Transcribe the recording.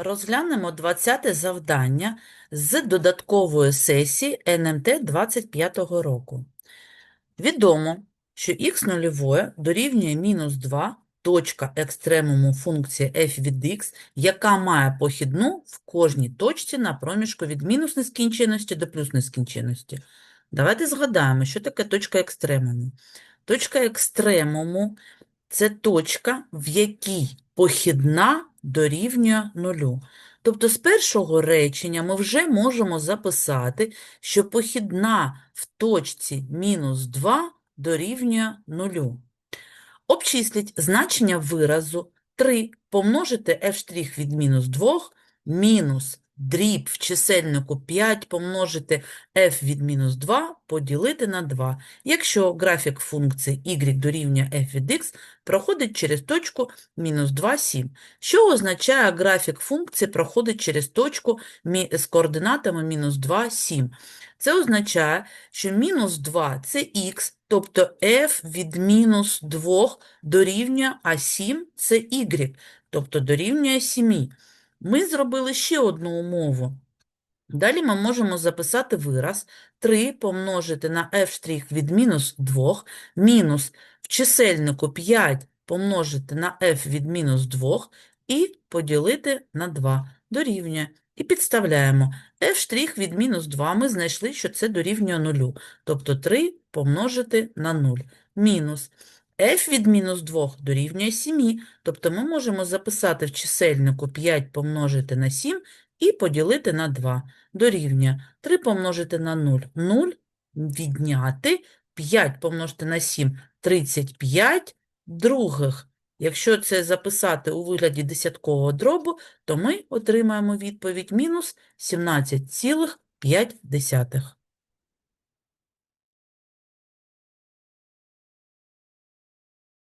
Розглянемо 20 завдання з додаткової сесії НМТ 25 року. Відомо, що х нульове дорівнює мінус 2 точка екстремуму функції f від x, яка має похідну в кожній точці на проміжку від мінус нескінченності до плюс нескінченності. Давайте згадаємо, що таке точка екстремуму. Точка екстремуму – це точка, в якій похідна дорівнює нулю. Тобто з першого речення ми вже можемо записати, що похідна в точці мінус 2 дорівнює нулю. Обчисліть значення виразу 3 помножити f' від мінус 2 мінус дріб в чисельнику 5 помножити f від мінус 2 поділити на 2, якщо графік функції y дорівнює f від x проходить через точку мінус 2, 7. Що означає графік функції проходить через точку з координатами мінус 2, 7? Це означає, що мінус 2 – це х, тобто f від мінус 2 дорівнює, а 7 – це y, тобто дорівнює 7. Ми зробили ще одну умову. Далі ми можемо записати вираз 3 помножити на f' від мінус 2 мінус в чисельнику 5 помножити на f від мінус 2 і поділити на 2 дорівнює. І підставляємо. F' від мінус 2 ми знайшли, що це дорівнює 0, тобто 3 помножити на 0 мінус f від мінус 2 дорівнює 7, тобто ми можемо записати в чисельнику 5 помножити на 7 і поділити на 2 дорівнює 3 помножити на 0 – 0, відняти 5 помножити на 7 – 35 других. Якщо це записати у вигляді десяткового дробу, то ми отримаємо відповідь мінус 17,5.